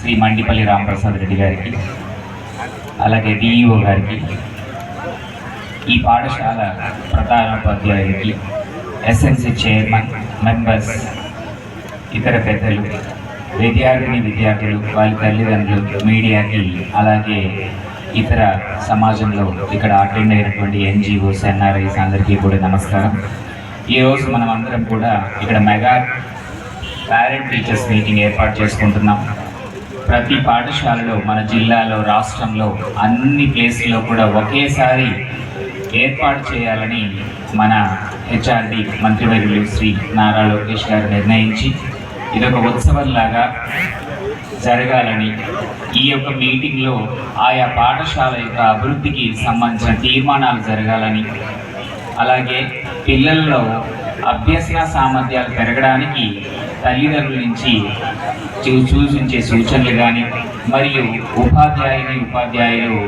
శ్రీ మండిపల్లి రామప్రసాద్ రెడ్డి గారికి అలాగే డిఈఓ గారికి ఈ పాఠశాల ప్రధానోపాధ్యాయులకి ఎస్ఎన్సి చైర్మన్ మెంబర్స్ ఇతర పెద్దలు విద్యార్థిని విద్యార్థులు వాళ్ళ తల్లిదండ్రులు మీడియాకి అలాగే ఇతర సమాజంలో ఇక్కడ అటెండ్ అయినటువంటి ఎన్జిఓస్ ఎన్ఆర్ఐస్ అందరికీ కూడా నమస్కారం. ఈరోజు మనం అందరం కూడా ఇక్కడ మెగా పేరెంట్ టీచర్స్ మీటింగ్ ఏర్పాటు చేసుకుంటున్నాం. ప్రతి పాఠశాలలో మన జిల్లాలో రాష్ట్రంలో అన్ని ప్లేస్లో కూడా ఒకేసారి ఏర్పాటు చేయాలని మన హెచ్ఆర్డి మంత్రివర్యులు శ్రీ నారా లోకేష్ గారు నిర్ణయించి ఇదొక ఉత్సవంలాగా జరగాలని ఈ యొక్క మీటింగ్లో ఆయా పాఠశాల యొక్క అభివృద్ధికి సంబంధించిన తీర్మానాలు జరగాలని అలాగే పిల్లల్లో అభ్యసన సామర్థ్యాలు పెరగడానికి తల్లిదండ్రుల నుంచి సూచించే సూచనలు కానీ మరియు ఉపాధ్యాయుని ఉపాధ్యాయులు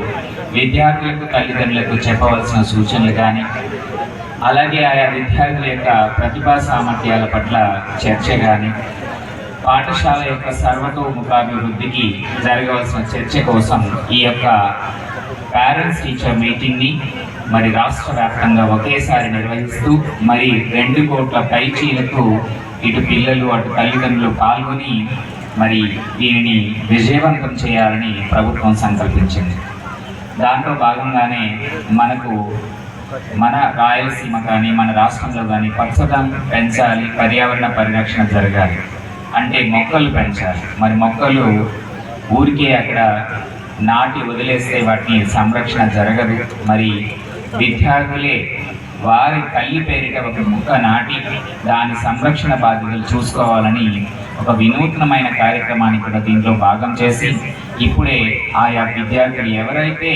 విద్యార్థులకు తల్లిదండ్రులకు చెప్పవలసిన సూచనలు కానీ అలాగే ఆయా విద్యార్థుల యొక్క ప్రతిభా సామర్థ్యాల పట్ల చర్చ కానీ పాఠశాల యొక్క సర్వతోముఖాభివృద్ధికి జరగవలసిన చర్చ కోసం ఈ యొక్క పేరెంట్స్ టీచర్ మీటింగ్ని మరి రాష్ట్ర వ్యాప్తంగా ఒకేసారి నిర్వహిస్తూ మరి రెండు కోట్ల పైచీలకు ఇటు పిల్లలు అటు తల్లిదండ్రులు పాల్గొని మరి దీనిని విజయవంతం చేయాలని ప్రభుత్వం సంకల్పించింది. దాంట్లో భాగంగానే మనకు మన రాయలసీమ కానీ మన రాష్ట్రంలో కానీ పచ్చదనం పెంచాలి పర్యావరణ పరిరక్షణ జరగాలి. అంటే మొక్కలు పెంచాలి. మరి మొక్కలు ఊరికే అక్కడ నాటి వదిలేస్తే వాటిని సంరక్షణ జరగదు. మరి విద్యార్థులే వారి తల్లి పేరిట ఒక మొక్క నాటి దాని సంరక్షణ బాధ్యతలు చూసుకోవాలని ఒక వినూత్నమైన కార్యక్రమాన్ని కూడా దీంట్లో భాగం చేసి ఇప్పుడే ఆయా విద్యార్థులు ఎవరైతే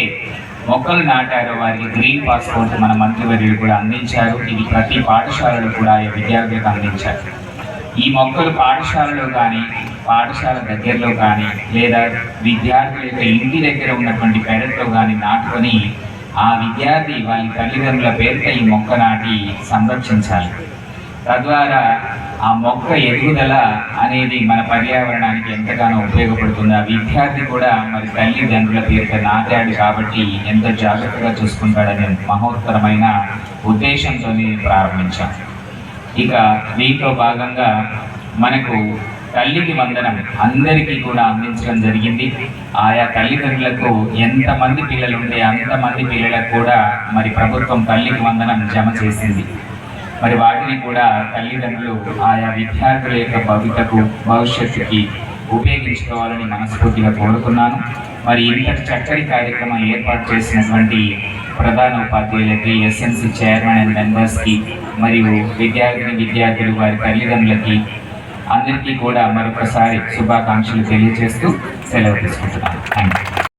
మొక్కలు నాటారో వారికి గ్రీన్ పాస్పోర్ట్ మన మంత్రివర్యులు కూడా అందించారు. ఇది ప్రతి పాఠశాలలో కూడా ఆయా విద్యార్థులకు అందించారు. ఈ మొక్కలు పాఠశాలలో కానీ పాఠశాల దగ్గరలో కానీ లేదా విద్యార్థుల యొక్క ఇంటి దగ్గర ఉన్నటువంటి పెరట్లో కానీ నాటుకొని ఆ విద్యార్థి వాళ్ళ తల్లిదండ్రుల పేరిట ఈ మొక్క నాటి సంరక్షించాలి. తద్వారా ఆ మొక్క ఎదుగుదల అనేది మన పర్యావరణానికి ఎంతగానో ఉపయోగపడుతుంది. ఆ విద్యార్థి కూడా మరి తల్లిదండ్రుల పేరిట నాటాడు కాబట్టి ఎంతో జాగ్రత్తగా చూసుకుంటాడనే మహోత్తరమైన ఉద్దేశంతో ప్రారంభించాం. ఇక దీంట్లో భాగంగా మనకు తల్లికి వందనం అందరికీ కూడా అందించడం జరిగింది. ఆయా తల్లిదండ్రులకు ఎంతమంది పిల్లలు ఉంటే అంతమంది పిల్లలకు కూడా మరి ప్రభుత్వం తల్లికి వందనం జమ చేసింది. మరి వాటిని కూడా తల్లిదండ్రులు ఆయా విద్యార్థుల యొక్క భవితకు భవిష్యత్తుకి ఉపయోగించుకోవాలని మనస్ఫూర్తిగా కోరుకున్నాను. మరి ఇంత చక్కటి కార్యక్రమం ఏర్పాటు చేసినటువంటి ప్రధాన ఉపాధ్యాయులకి ఎస్ఎన్సి చైర్మన్ అండ్ మెంబర్స్కి మరియు విద్యార్థిని విద్యార్థులు వారి తల్లిదండ్రులకి అందరికీ కూడా మరొకసారి శుభాకాంక్షలు తెలియజేస్తూ సెలవు తీసుకుంటున్నాను. Thank you